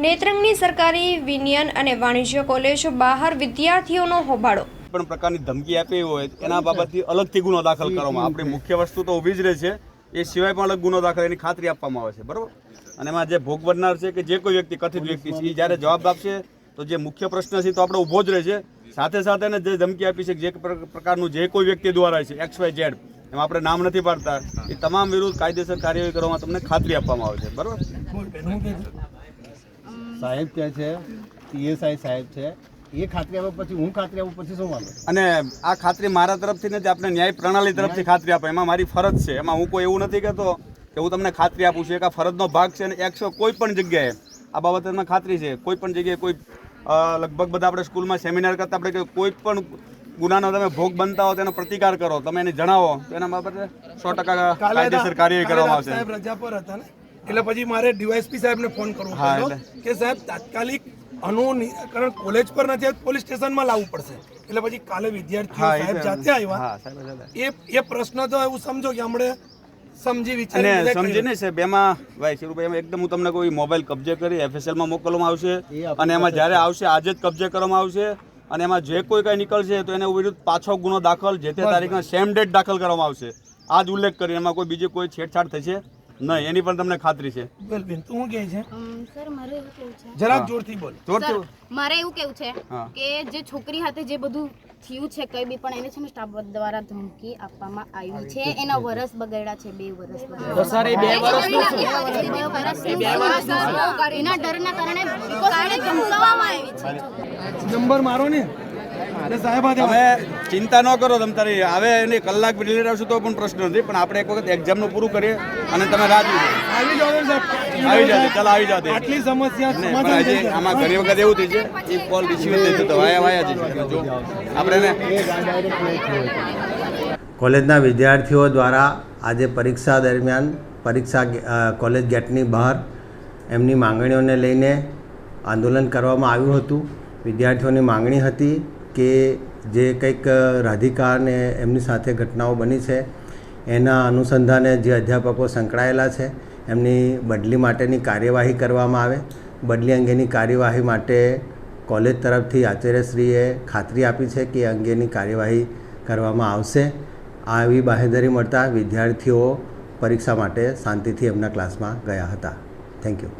નેત્રંગની સરકારી વિનિયન અને વાણિજ્ય કોલેજ બહાર વિદ્યાર્થીઓનો હોબાળો. પણ પ્રકારની ધમકી આપી હોય, એના બાબતથી અલગથી ગુનો દાખલ કરવામાં આપણી મુખ્ય વસ્તુ તો ઊભી જ રહે છે. એ સિવાય પણ અલગ ગુનો દાખલ એની ખાતરી આપવામાં આવે છે, બરાબર? અને એમાં જે ભોગ બનનાર છે કે જે કોઈ વ્યક્તિ કથિત વ્યક્તિ છે એ જ્યારે જવાબ આપશે, તો જે મુખ્ય પ્રશ્ન છે તો આપણે ઊભો જ રહે છે. સાથે સાથે એને જે ધમકી આપી છે, જે પ્ર- પ્રકારનું જે કોઈ વ્યક્તિ દ્વારા છે, એક્સ વાય ઝેડ, એમાં આપણે નામ નથી પાડતા, એ તમામ વિરુદ્ધ કાયદેસર કાર્યવાહી કરવામાં તમને ખાતરી આપવામાં આવે છે, બરાબર? સાહેબ કે છે પીએસઆઈ સાહેબ છે એ ખાતરી આપે પછી હું ખાતરી આપું પછી શું વાંધો? અને આ ખાતરી મારા તરફથી નથી આપણે ન્યાય પ્રણાલી તરફથી ખાતરી આપે એમાં મારી ફરજ છે. એમાં હું કોઈ એવું નથી કહેતો કે હું તમને ખાતરી આપું છું એક આ ફરજનો ભાગ છે અને એકસો કોઈ પણ જગ્યાએ આ બાબતે મને ખાતરી છે. કોઈ પણ જગ્યાએ કોઈ લગભગ બધા આપણે સ્કૂલમાં સેમિનાર કરતા આપણે કે કોઈ પણ ગુનાનો તમે ભોગ બનતા હો તેનો પ્રતિકાર કરો. તમે એને જણાવો તો એના બાબતે સો ટકા કાયદેસર કાર્યવાહી કરવામાં આવશે. રજા પર હતા ને? એટલે પછી મારે ડીવાયસપી સાહેબને ફોન કરવો પડ્યો કે સાહેબ તાત્કાલિક આનું નિરાકરણ કોલેજ પર નથી પોલીસ સ્ટેશનમાં લાવવું પડશે. એટલે પછી કાલે વિદ્યાર્થીઓ એ સાહેબ જાતે આવ્યા. હા સાહેબ સાહેબ. એ એ પ્રશ્ન તો એવું સમજો કે હમણે સમજી વિચારી સમજી ને સાહેબ એમાં ભાઈ શિરુભાઈ એમાં એકદમ હું તમને કોઈ મોબાઈલ કબજે કરી એફએસએલમાં મોકલવામાં આવશે અને એમાં જ્યારે આવશે આજે જ કબજે કરવામાં આવશે અને એમાં જે કોઈ કઈ નીકળશે તો એને વિરુદ્ધ પાછો ગુનો દાખલ જે તે તારીખના સેમ ડેટ દાખલ કરવામાં આવશે. આજ ઉલ્લેખ કરી એમાં કોઈ બીજી કોઈ છેડછાડ થશે? નહીં એની પણ તમને ખાતરી છે. બેલબેન તું શું કહે છે? સર મારે એવું કેવું છે. જરાક જોરથી બોલ. જોરથી મારે એવું કેવું છે કે જે છોકરી સાથે જે બધું થયું છે કઈ બી પણ એને છે ને સ્ટાફ દ્વારા ધમકી આપવામાં આવી છે. એના વરસ બગડ્યા છે બે વરસ બગડ્યા એના ડરના કારણે કારણે ધમકાવવામાં આવી છે. નંબર મારો ને? તમે ચિંતા ન કરો તમે તારી આવે એની કલાક ડિલેટ આવશે તો પણ પ્રશ્ન નથી પણ આપણે એક વખત એક્ઝામનું પૂરું કરીએ અને તમે રાહ આવી જાઓ આવી જાતે ચાલો આવી જાતે આટલી સમસ્યા. આમાં ઘણી વખત એવું થઈ છે એ કોલ રિસીવ વાયા વાયા જો આપણે કોલેજના વિદ્યાર્થીઓ દ્વારા આજે પરીક્ષા દરમિયાન પરીક્ષા કોલેજ ગેટની બહાર એમની માંગણીઓને લઈને આંદોલન કરવામાં આવ્યું હતું. વિદ્યાર્થીઓની માંગણી હતી કે જે કંઈક રાધિકા અને એમની સાથે ઘટનાઓ બની છે, એના અનુસંધાને જે અધ્યાપકો સંકળાયેલા છે, એમની બદલી માટેની કાર્યવાહી કરવામાં આવે. બદલી અંગેની કાર્યવાહી માટે કોલેજ તરફથી આચાર્યશ્રીએ ખાતરી આપી છે કે અંગેની કાર્યવાહી કરવામાં આવશે. આવી બાહેધરી મળતા વિદ્યાર્થીઓ પરીક્ષા માટે શાંતિથી એમના ક્લાસમાં ગયા હતા. Thank you